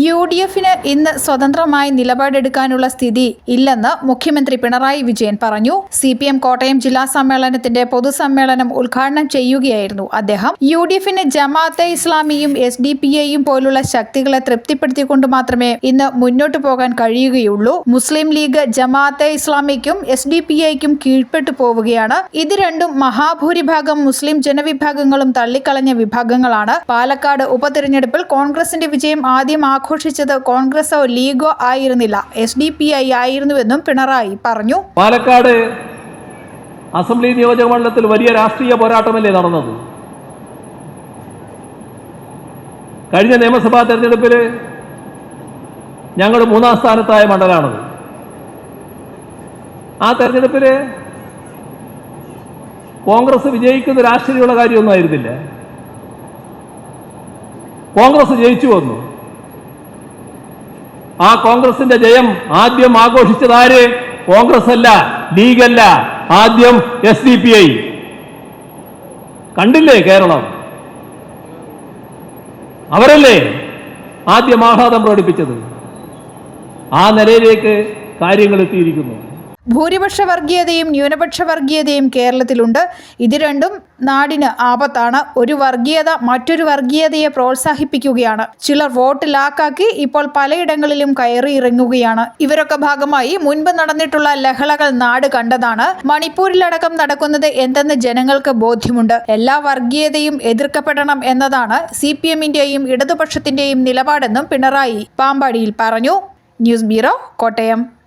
U D എഫിന് ഇന്ന് സ്വതന്ത്രമായി നിലപാടെടുക്കാനുള്ള സ്ഥിതി ഇല്ലെന്ന് മുഖ്യമന്ത്രി പിണറായി വിജയൻ പറഞ്ഞു. സി പി എം കോട്ടയം ജില്ലാ സമ്മേളനത്തിന്റെ പൊതുസമ്മേളനം ഉദ്ഘാടനം ചെയ്യുകയായിരുന്നു അദ്ദേഹം. യു ഡി എഫിന് ജമാഅത്തെ ഇസ്ലാമിയും എസ് ഡി പി എയും പോലുള്ള ശക്തികളെ തൃപ്തിപ്പെടുത്തിക്കൊണ്ട് മാത്രമേ ഇന്ന് മുന്നോട്ടു പോകാൻ കഴിയുകയുള്ളൂ. മുസ്ലിം ലീഗ് ജമാഅത്തെ ഇസ്ലാമിക്കും എസ് ഡി പി ഐക്കും കീഴ്പ്പെട്ടു പോവുകയാണ്. ഇത് രണ്ടും മഹാഭൂരിഭാഗം മുസ്ലിം ജനവിഭാഗങ്ങളും തള്ളിക്കളഞ്ഞ വിഭാഗങ്ങളാണ്. പാലക്കാട് ഉപതെരഞ്ഞെടുപ്പിൽ കോൺഗ്രസിന്റെ വിജയം ആദ്യം ആഘോഷിച്ചത് കോൺഗ്രസോ ലീഗോ ആയിരുന്നില്ല. എസ് ഡി പി ഐ ആയിരുന്നുവെന്നും പിണറായി പറഞ്ഞു. പാലക്കാട് അസംബ്ലി നിയോജക മണ്ഡലത്തിൽ വലിയ രാഷ്ട്രീയ പോരാട്ടമല്ലേ നടന്നത്? കഴിഞ്ഞ നിയമസഭാ തെരഞ്ഞെടുപ്പിൽ ഞങ്ങൾ മൂന്നാം സ്ഥാനത്തായ മണ്ഡലമാണത് ആ തെരഞ്ഞെടുപ്പിൽ കോൺഗ്രസ് വിജയിക്കുന്ന രാഷ്ട്രീയമുള്ള കാര്യമൊന്നും ആയിരുന്നില്ല. കോൺഗ്രസ് ജയിച്ചു വന്നു. ആ കോൺഗ്രസിന്റെ ജയം ആദ്യം ആഘോഷിച്ചതാര് കോൺഗ്രസ് അല്ല ലീഗല്ല. ആദ്യം എസ് ഡി പി ഐ. കണ്ടില്ലേ കേരളം? അവരല്ലേ ആദ്യം ആഹ്ലാദം പ്രകടിപ്പിച്ചത്? ആ നിലയിലേക്ക് കാര്യങ്ങൾ എത്തിയിരിക്കുന്നു. ഭൂരിപക്ഷ വർഗീയതയും ന്യൂനപക്ഷ വർഗീയതയും കേരളത്തിലുണ്ട്. ഇത് രണ്ടും നാടിന് ആപത്താണ്. ഒരു വർഗീയത മറ്റൊരു വർഗീയതയെ പ്രോത്സാഹിപ്പിക്കുകയാണ്. ചിലർ വോട്ട് ലാക്കാക്കി ഇപ്പോൾ പലയിടങ്ങളിലും കയറി ഇറങ്ങുകയാണ്. ഇവരൊക്കെ ഭാഗമായി മുൻപ് നടന്നിട്ടുള്ള ലഹളകൾ നാട് കണ്ടതാണ്. മണിപ്പൂരിലടക്കം നടക്കുന്നത് എന്തെന്ന് ജനങ്ങൾക്ക് ബോധ്യമുണ്ട്. എല്ലാ വർഗീയതയും എതിർക്കപ്പെടണം എന്നതാണ് സി പി എമ്മിന്റെയും ഇടതുപക്ഷത്തിന്റെയും നിലപാടെന്നും പിണറായി പാമ്പാടിയിൽ പറഞ്ഞു. News bureau Kottayam.